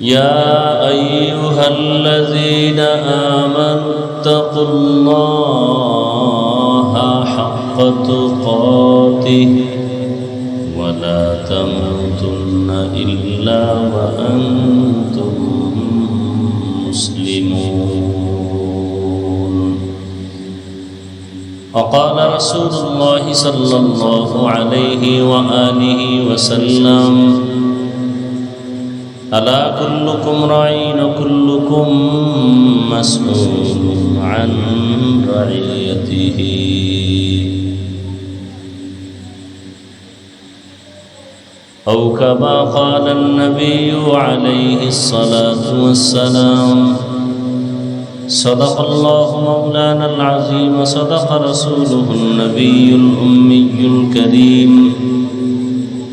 يا أيها الذين آمنوا اتقوا الله حق تقاته ولا تموتن إلا وأنتم مسلمون. وقال رسول الله صلى الله عليه وآله وسلم ألا كلكم راعين وكلكم مسؤول عن رعيته. أو كما قال النبي عليه الصلاة والسلام صدق الله مولانا العظيم صدق رسوله النبي الأمي الكريم.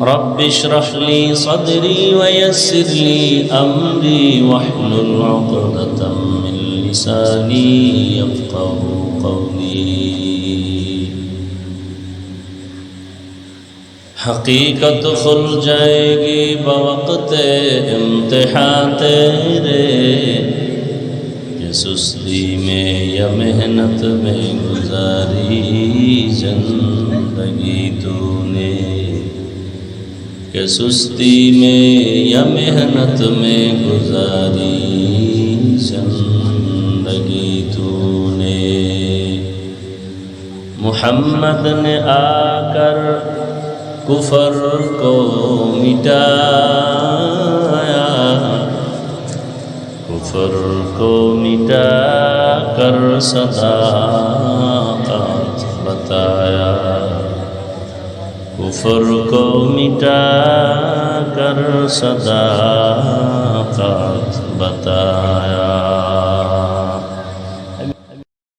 رب اشرح لي صدري ويسر لي أمري واحلل عقدة من لساني يفقه قولي. حقیقت کھل جائے گی بوقت امتحان تیرے کہ سستی میں یا محنت میں گزاری زندگی تو نے۔ के सुस्ती में या मेहनत में गुजारी ज़िंदगी तूने। मोहम्मद ने आकर कुफर को मिटाया। कुफर को मिटा कर सदा कुफर को मिटा कर सदा का बताया